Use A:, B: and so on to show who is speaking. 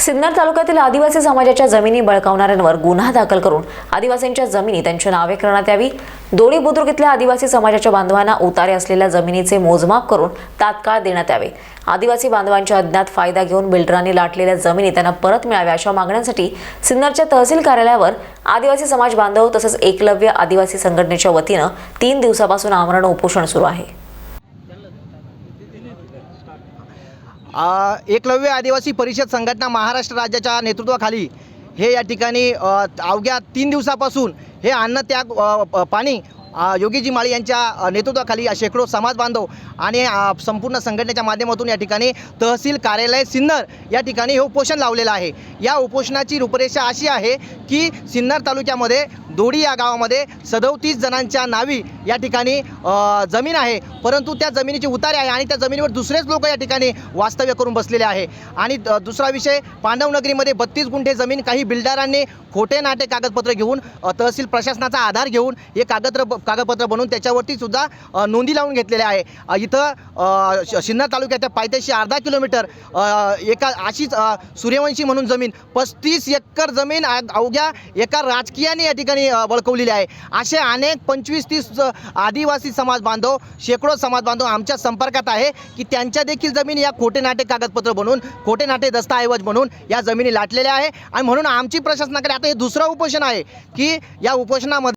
A: सिन्नर तालुक्यातील आदिवासी समाजाच्या जमिनी बळकावणाऱ्यांवर गुन्हा दाखल करून आदिवासींच्या जमिनी त्यांच्या नावे करण्यात यावी. दोडी बुद्रुक इथल्या आदिवासी समाजाच्या बांधवांना उतारे असलेल्या जमिनीचे मोजमाप करून तात्काळ देण्यात यावे. आदिवासी बांधवांच्या अज्ञात फायदा घेऊन बिल्डरांनी लाटलेल्या जमिनी त्यांना परत मिळाव्या अशा मागण्यांसाठी सिन्नरच्या तहसील कार्यालयावर आदिवासी समाज बांधव तसंच एकलव्य आदिवासी संघटनेच्या वतीनं तीन दिवसापासून आमरण उपोषण सुरू आहे.
B: एकलव्य आदिवासी परिषद संघटना महाराष्ट्र राज्याच्या नेतृत्वाखाली हे या ठिकाणी अवघ्या तीन दिवसापासून हे अन्नत्याग त्याग पाणी योगीजी माळी यांच्या नेतृत्वाखाली शेकडो समाज बांधव आणि संपूर्ण संघटनेच्या माध्यमातून या ठिकाणी तहसील कार्यालय सिन्नर या ठिकाणी हे उपोषण लावलेलं आहे. या उपोषणाची रूपरेषा अशी आहे की सिन्नर तालुक्यामध्ये दोडी या गावामध्ये सदोतीस जणांच्या नावी या ठिकाणी जमीन आहे. परंतु त्या जमिनीची उतारे आहे आणि त्या जमिनीवर दुसरेच लोक या ठिकाणी वास्तव्य करून बसलेले आहे. आणि द- दुसरा विषय पांडवनगरीमध्ये बत्तीस गुंठे जमीन काही बिल्डरांनी खोटे नाटे कागदपत्र घेऊन तहसील प्रशासनाचा आधार घेऊन हे कागद कागदपत्र बनवून त्याच्यावरती सुद्धा नोंदी लावून घेतलेल्या आहे. इथं श- सिन्नर तालुक्याच्या पायथ्याशी अर्धा किलोमीटर एका अशीच सूर्यवंशी म्हणून जमीन पस्तीस एकर जमीन अवघ्या एका राजकीयाने या ठिकाणी अ, बळकवलेली आहे. असे अनेक पंचवीस तीस आदिवासी समाज बांधव शेकडो समाज बांधव आमच्या संपर्कात आहे की त्यांच्या देखील जमीन या खोटे नाटे कागदपत्र बनवून खोटे नाटे दस्ताऐवज म्हणून या जमिनी लाटलेल्या आहे. आणि म्हणून आमची प्रशासनाकडे आता हे दुसरं उपोषण आहे की या उपोषणामध्ये